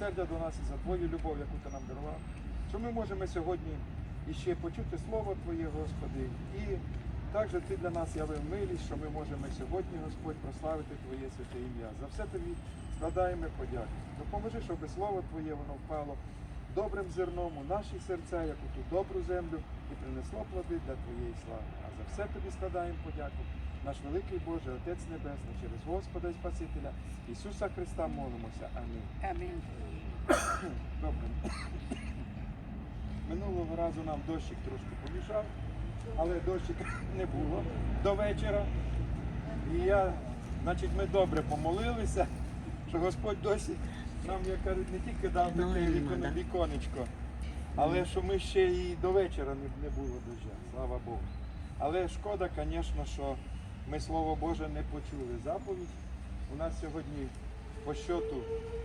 милосердя до нас і за Твою любов, яку ти нам дарував. Що ми можемо сьогодні іще почути Слово Твоє, Господи, і також Ти для нас явив милість, що ми можемо сьогодні, Господь, прославити Твоє святе ім'я. За все тобі складаємо подяку. Допоможи, щоб Слово Твоє воно впало добрим зерном у наші серця, як у ту добру землю, і принесло плоди для Твоєї слави. А за все тобі складаємо подяку. Наш великий Боже, Отець Небесний, через Господа і Спасителя Ісуса Христа молимося. Амінь. Амінь. Добре. Минулого разу нам дощик трошки помішав, але дощик не було до вечора. І я, значить, ми добре помолилися, що Господь досі нам, як кажуть, не тільки дав таке Малина, вікон- віконечко, але що ми ще і до вечора не, не було дождя, слава Богу. Але шкода, звісно, що ми Слово Боже не почули заповідь. У нас сьогодні по щоту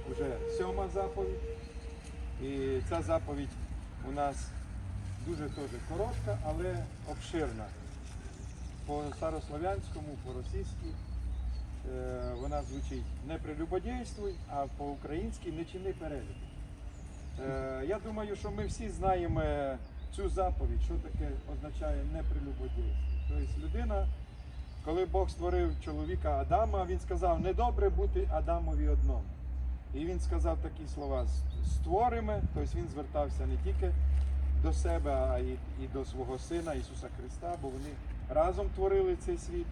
вже сьома заповідь. І ця заповідь у нас дуже теж коротка, але обширна. По старослов'янському, по-російськи е, вона звучить не прелюбодійствуй, а по-українськи не чини перелік. Е, Я думаю, що ми всі знаємо цю заповідь, що таке означає непрелюбодійство. Тобто людина, коли Бог створив чоловіка Адама, він сказав, недобре бути Адамові одному. І він сказав такі слова створимо, тобто він звертався не тільки до себе, а і, і до свого сина Ісуса Христа, бо вони разом творили цей світ.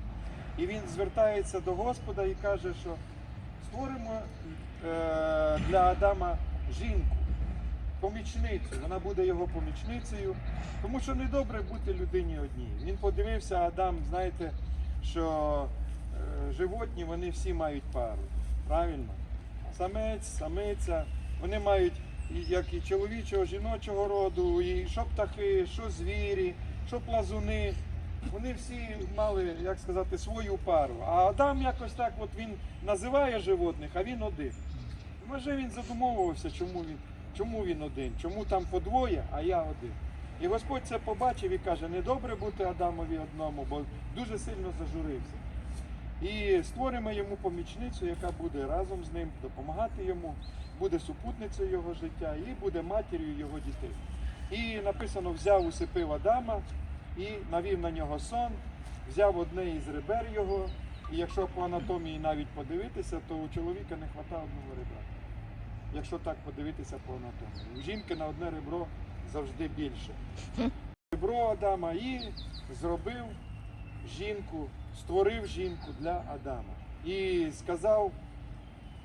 І він звертається до Господа і каже, що створимо е, для Адама жінку, помічницю. Вона буде його помічницею, тому що недобре бути людині одній. Він подивився, Адам, знаєте, що е, животні вони всі мають пару. Правильно? Самець, самиця, вони мають як і чоловічого, жіночого роду, і що птахи, що звірі, що плазуни. Вони всі мали, як сказати, свою пару. А Адам якось так от він називає животних, а він один. Може він задумовувався, чому він, чому він один, чому там по двоє, а я один. І Господь це побачив і каже, недобре бути Адамові одному, бо дуже сильно зажурився. І створимо йому помічницю, яка буде разом з ним допомагати йому, буде супутницею його життя і буде матір'ю його дітей. І написано, взяв усипив Адама і навів на нього сон, взяв одне із ребер його. І якщо по анатомії навіть подивитися, то у чоловіка не вистачає одного ребра. Якщо так подивитися по анатомії. У жінки на одне ребро завжди більше. Ребро Адама і зробив жінку, створив жінку для Адама. І сказав,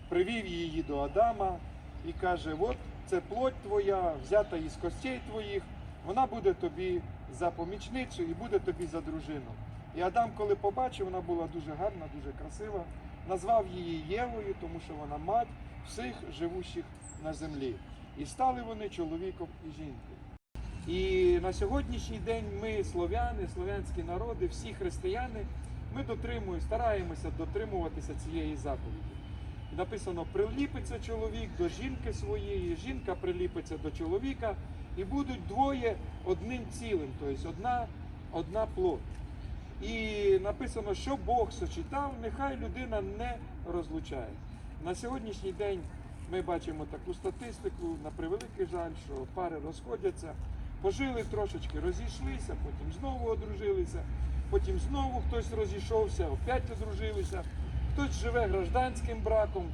привів її до Адама і каже: от це плоть твоя, взята із костей твоїх, вона буде тобі за помічницю і буде тобі за дружину. І Адам, коли побачив, вона була дуже гарна, дуже красива, назвав її Євою, тому що вона мать всіх живущих на землі. І стали вони чоловіком і жінкою. І на сьогоднішній день ми, слов'яни, слов'янські народи, всі християни, ми дотримуємо, стараємося дотримуватися цієї заповіді. Написано, приліпиться чоловік до жінки своєї, жінка приліпиться до чоловіка, і будуть двоє одним цілим, тобто одна, одна плоть. І написано, що Бог сочетав, нехай людина не розлучає. На сьогоднішній день ми бачимо таку статистику, на превеликий жаль, що пари розходяться, пожили трошечки, розійшлися, потім знову одружилися, потім знову хтось розійшовся, опять одружилися, хтось живе гражданським браком,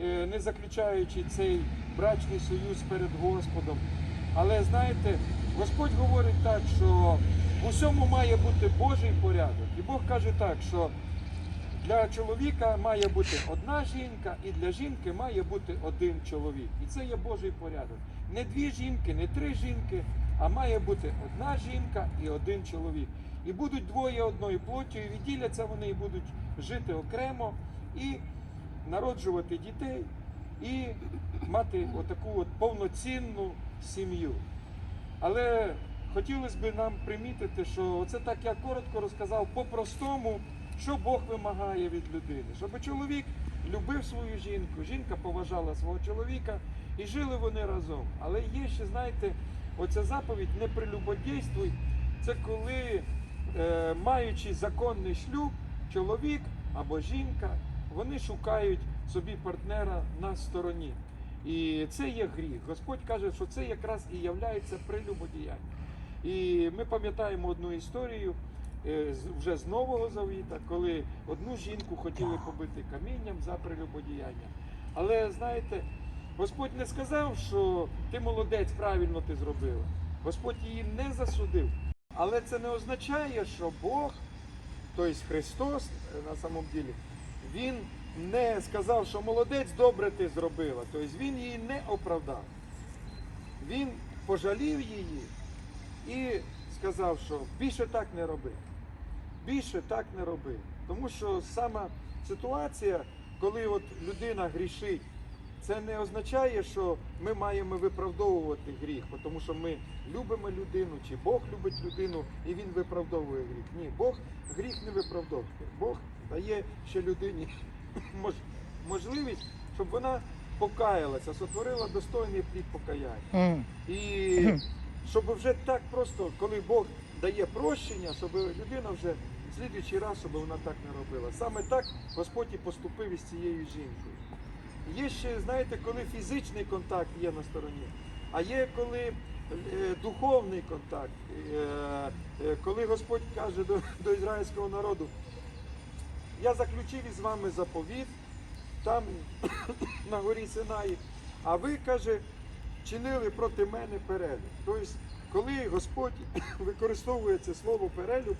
е, не заключаючи цей брачний союз перед Господом. Але знаєте, Господь говорить так, що в усьому має бути Божий порядок. І Бог каже так, що для чоловіка має бути одна жінка, і для жінки має бути один чоловік. І це є Божий порядок. Не дві жінки, не три жінки, а має бути одна жінка і один чоловік. І будуть двоє одною плоттю, і відділяться вони і будуть жити окремо і народжувати дітей, і мати отаку от повноцінну сім'ю. Але хотілося б нам примітити, що це так я коротко розказав по-простому, що Бог вимагає від людини. Щоб чоловік любив свою жінку, жінка поважала свого чоловіка і жили вони разом. Але є ще, знаєте, оця заповідь не прелюбодійствуй, це коли, е, маючи законний шлюб, чоловік або жінка, вони шукають собі партнера на стороні. І це є гріх. Господь каже, що це якраз і являється прелюбодіянням. І ми пам'ятаємо одну історію е, вже з Нового Завіта, коли одну жінку хотіли побити камінням за прелюбодіяння. Але знаєте, Господь не сказав, що ти молодець, правильно ти зробила. Господь її не засудив. Але це не означає, що Бог, тобто Христос е, на самом ділі, Він не сказав, що молодець, добре ти зробила. Тобто Він її не оправдав. Він пожалів її і сказав, що більше так не роби. Більше так не роби. Тому що сама ситуація, коли от людина грішить, це не означає, що ми маємо виправдовувати гріх, тому що ми любимо людину, чи Бог любить людину і він виправдовує гріх. Ні, Бог гріх не виправдовує. Бог дає ще людині можливість, щоб вона покаялася, сотворила достойний плід покаяння. І щоб вже так просто, коли Бог дає прощення, щоб людина вже в слідуючий раз, щоб вона так не робила. Саме так Господь і поступив із цією жінкою. Є ще, знаєте, коли фізичний контакт є на стороні, а є коли е, духовний контакт, е, е, коли Господь каже до, до ізраїльського народу, я заключив із вами заповіт там на горі Синаї, а ви, каже, чинили проти мене перелюб. Тобто, коли Господь використовує це слово перелюб,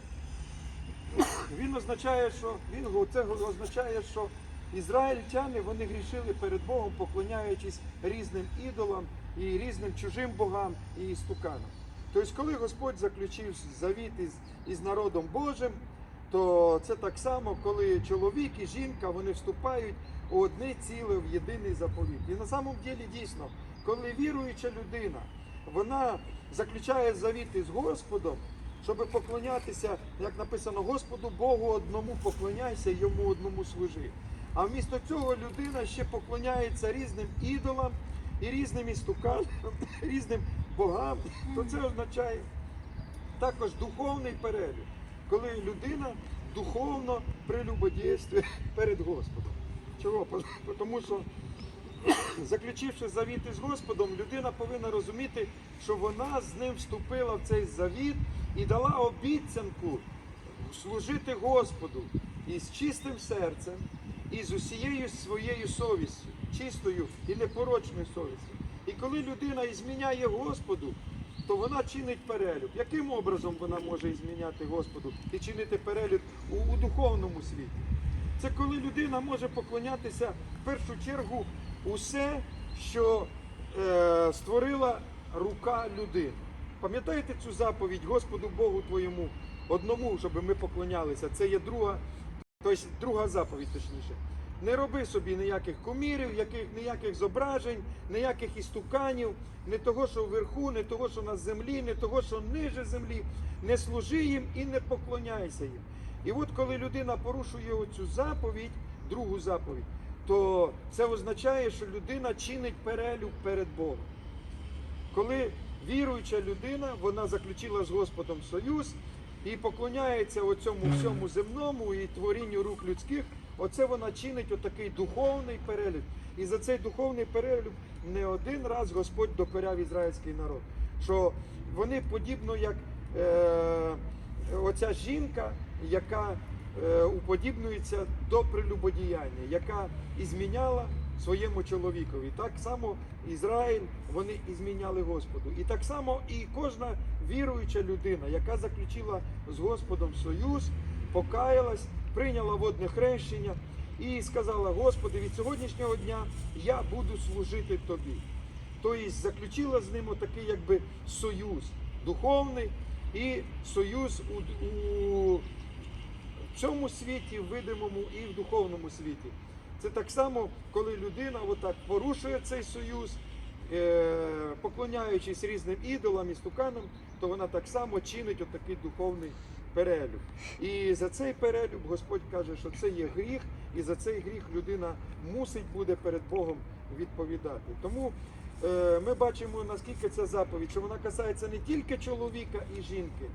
він означає, що він це означає, що ізраїльтяни вони грішили перед Богом, поклоняючись різним ідолам і різним чужим богам і істуканам. Тобто, коли Господь заключив завіт із, із народом Божим, то це так само, коли чоловік і жінка вони вступають у одне ціле в єдиний заповіт. І на самом ділі дійсно, коли віруюча людина, вона заключає завіт із Господом, щоб поклонятися, як написано, Господу Богу одному поклоняйся, йому одному служи. А вмісто цього людина ще поклоняється різним ідолам і різним істуканам, різним богам, то це означає також духовний перелік, коли людина духовно прелюбодійствує перед Господом. Чого? Тому що заключивши завіт із Господом, людина повинна розуміти, що вона з ним вступила в цей завіт і дала обіцянку служити Господу із чистим серцем і з усією своєю совістю, чистою і непорочною совістю. І коли людина ізміняє Господу, то вона чинить перелюб. Яким образом вона може ізміняти Господу і чинити перелюб у, у духовному світі? Це коли людина може поклонятися в першу чергу усе, що е, створила рука людини. Пам'ятаєте цю заповідь Господу Богу твоєму одному, щоб ми поклонялися? Це є друга, тобто друга заповідь, точніше. Не роби собі ніяких кумірів, яких, ніяких зображень, ніяких істуканів, не того, що вверху, не того, що на землі, не того, що ниже землі. Не служи їм і не поклоняйся їм. І от коли людина порушує оцю заповідь, другу заповідь, то це означає, що людина чинить перелюб перед Богом. Коли віруюча людина, вона заключила з Господом союз і поклоняється оцьому всьому земному і творінню рук людських, оце вона чинить отакий духовний перелюб. І за цей духовний перелюб не один раз Господь докоряв ізраїльський народ. Що вони подібно як е, оця жінка, яка е, уподібнюється до прелюбодіяння, яка ізміняла своєму чоловікові. Так само Ізраїль вони ізміняли Господу. І так само і кожна віруюча людина, яка заключила з Господом союз, покаялась, прийняла водне хрещення і сказала: Господи, від сьогоднішнього дня я буду служити тобі. Тобто заключила з ним отакий якби союз духовний і союз у, у цьому світі, в видимому і в духовному світі. Це так само, коли людина отак порушує цей союз, е, поклоняючись різним ідолам і стуканам, то вона так само чинить отакий духовний перелюб. І за цей перелюб Господь каже, що це є гріх, і за цей гріх людина мусить буде перед Богом відповідати. Тому е, ми бачимо, наскільки ця заповідь, що вона касається не тільки чоловіка і жінки,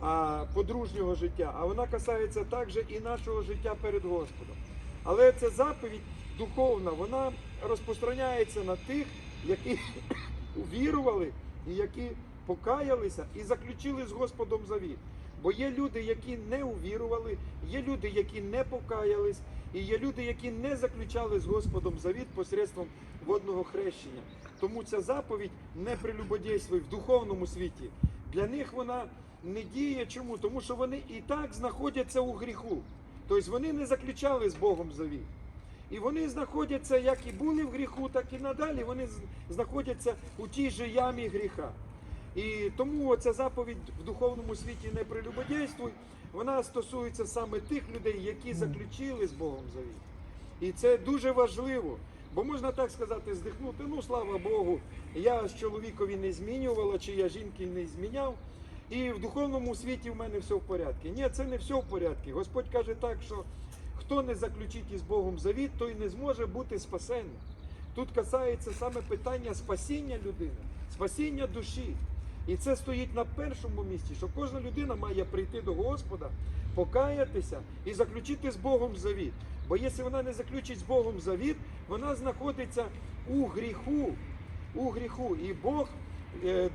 а подружнього життя, а вона касається також і нашого життя перед Господом. Але ця заповідь духовна, вона розпространяється на тих, які увірували і які покаялися і заключили з Господом завіт. Бо є люди, які не увірували, є люди, які не покаялись, і є люди, які не заключали з Господом завіт посредством водного хрещення. Тому ця заповідь не прелюбодійствуй в духовному світі. Для них вона не діє. Чому? Тому що вони і так знаходяться у гріху. Тобто вони не заключали з Богом завіт. І вони знаходяться, як і були в гріху, так і надалі. Вони знаходяться у тій же ямі гріха. І тому ця заповідь в духовному світі не прелюбодійствуй, вона стосується саме тих людей, які заключили з Богом завіт. І це дуже важливо. Бо можна так сказати, здихнути, ну слава Богу, я чоловікові не змінювала, чи я жінки не зміняв. І в духовному світі в мене все в порядку. Ні, це не все в порядку. Господь каже так, що хто не заключить із Богом завіт, той не зможе бути спасенним. Тут касається саме питання спасіння людини, спасіння душі. І це стоїть на першому місці, що кожна людина має прийти до Господа, покаятися і заключити з Богом завіт. Бо якщо вона не заключить з Богом завіт, вона знаходиться у гріху. У гріху. І Бог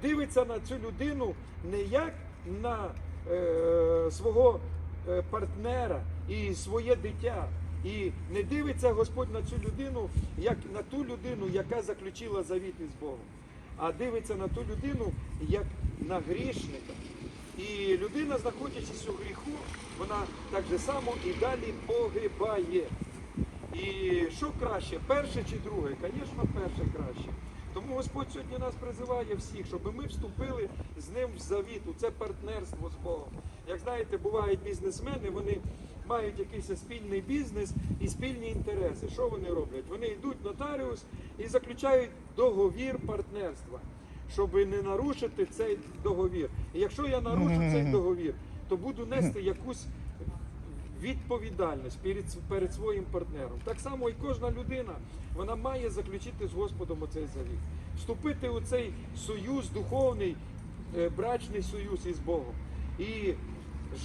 дивиться на цю людину не як на е, свого е, партнера і своє дитя. І не дивиться Господь на цю людину, як на ту людину, яка заключила завіт із Богом, а дивиться на ту людину як на грішника. І людина, знаходячись у гріху, вона так же само і далі погибає. І що краще, перше чи друге? Звісно, перше краще. Тому Господь сьогодні нас призиває всіх, щоб ми вступили з ним в завіт, у це партнерство з Богом. Як знаєте, бувають бізнесмени, вони мають якийсь спільний бізнес і спільні інтереси. Що вони роблять? Вони йдуть в нотаріус і заключають договір партнерства, щоб не нарушити цей договір. І якщо я нарушу цей договір, то буду нести якусь відповідальність перед, перед своїм партнером. Так само і кожна людина вона має заключити з Господом оцей завіт, вступити у цей союз, духовний, е, брачний союз із Богом і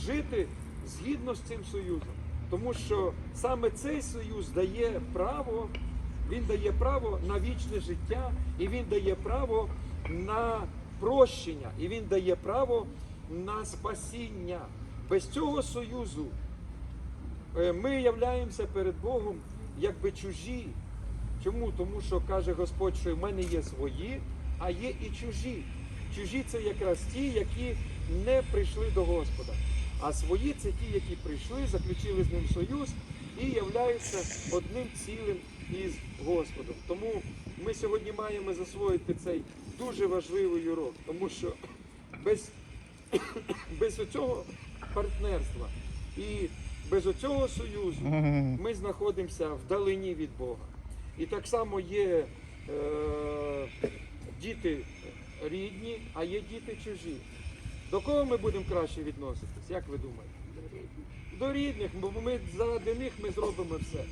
жити згідно з цим союзом. Тому що саме цей союз дає право, він дає право на вічне життя, і він дає право на прощення, і він дає право на спасіння. Без цього союзу ми являємося перед Богом якби чужі. Чому? Тому що каже Господь, що в мене є свої, а є і чужі. Чужі це якраз ті, які не прийшли до Господа. А свої це ті, які прийшли, заключили з ним союз і являються одним цілим із Господом. Тому ми сьогодні маємо засвоїти цей дуже важливий урок, тому що без, без цього партнерства і без оцього союзу ми знаходимося вдалині від Бога. І так само є е, діти рідні, а є діти чужі. До кого ми будемо краще відноситись? Як ви думаєте? До рідних, бо ми заради них ми зробимо все.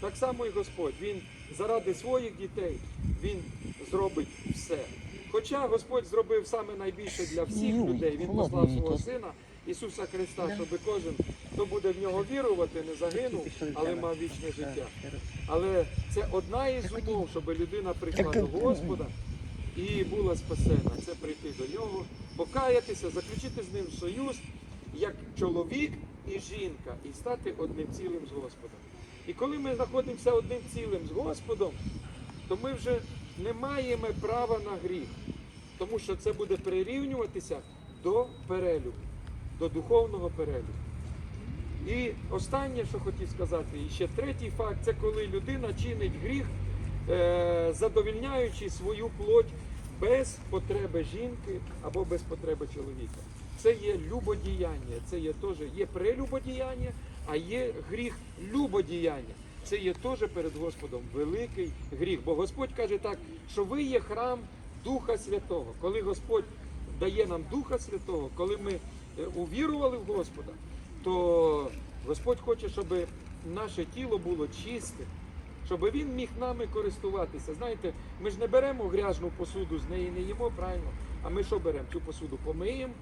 Так само і Господь. Він заради своїх дітей він зробить все. Хоча Господь зробив саме найбільше для всіх людей. Він послав свого. Сина Ісуса Христа, щоб кожен, хто буде в нього вірувати, не загинув, але мав вічне життя. Але це одна із умов, щоб людина прийшла до Господа і була спасена. Це прийти до нього, покаятися, заключити з ним союз як чоловік і жінка, і стати одним цілим з Господом. І коли ми знаходимося одним цілим з Господом, то ми вже не маємо права на гріх, тому що це буде прирівнюватися до перелюбу, до духовного перелюбу. І останнє, що хотів сказати, і ще третій факт, це коли людина чинить гріх, е, задовільняючи свою плоть без потреби жінки або без потреби чоловіка. Це є любодіяння, це є теж є прелюбодіяння, а є гріх любодіяння. Це є теж перед Господом великий гріх. Бо Господь каже так, що ви є храм Духа Святого. Коли Господь дає нам Духа Святого, коли ми увірували в Господа, то Господь хоче, щоб наше тіло було чистим, щоб він міг нами користуватися. Знаєте, ми ж не беремо грязну посуду, з неї не їмо, правильно. А ми що беремо? Цю посуду помиємо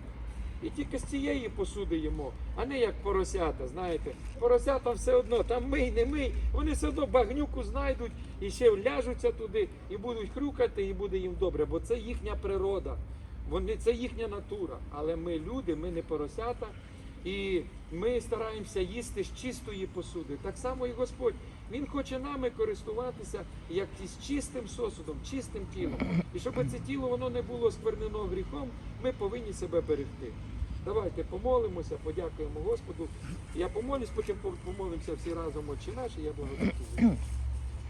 І тільки з цієї посуди їмо, а не як поросята. Знаєте, поросята все одно, там мий, не мий, вони все одно багнюку знайдуть і ще вляжуться туди, і будуть хрюкати, і буде їм добре, бо це їхня природа. Вони це їхня натура. Але ми люди, ми не поросята. І ми стараємося їсти з чистої посуди. Так само і Господь. Він хоче нами користуватися як із чистим сосудом, чистим тілом. І щоб це тіло воно не було сквернено гріхом, ми повинні себе берегти. Давайте помолимося, подякуємо Господу. Я помолюсь, потім помолимося всі разом Отче наш, і я благословлю.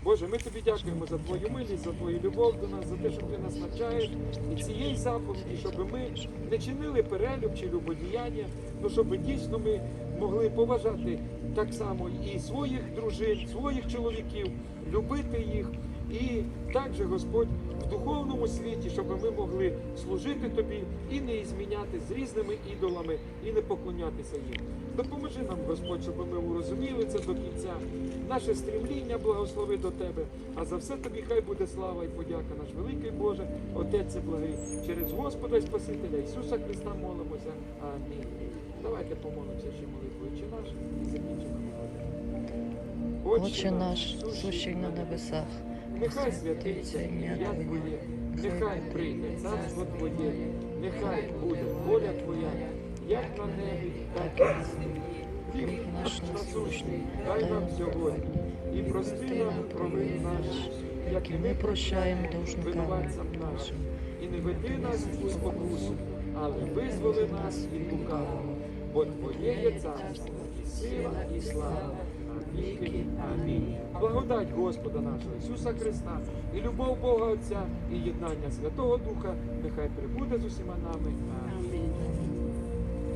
Боже, ми тобі дякуємо за твою милість, за твою любов до нас, за те, що ти нас навчаєш і цієї заповіді, щоб ми не чинили перелюб чи любодіяння, ну щоб дійсно ми могли поважати так само і своїх дружин, своїх чоловіків, любити їх. І також, Господь, в духовному світі, щоб ми могли служити тобі і не зміняти з різними ідолами, і не поклонятися їм. Допоможи нам, Господь, щоб ми урозуміли це до кінця. Наше стрімління благослови до Тебе. А за все тобі хай буде слава і подяка наш великий Боже, Отець і благий. Через Господа і Спасителя Ісуса Христа молимося. Амінь. Давайте помолимося ще молитвою чи наш і закінчимо. Отче наш, сущий на небесах, Нехай святиться ім'я Твоє, нехай прийде царство Твоє, нехай буде воля Твоя, як на небі, так і на землі. Хліб наш насущний, дай нам сьогодні, і прости нам провини наші, як і ми прощаємо винуватцям нашим. І не веди нас у спокусу, але визволи нас від лукавого, бо Твоє є царство, і сила, і слава. Віки. Амінь. Благодать Господа нашого Ісуса Христа і любов Бога Отця і єднання Святого Духа нехай прибуде з усіма нами. Амінь.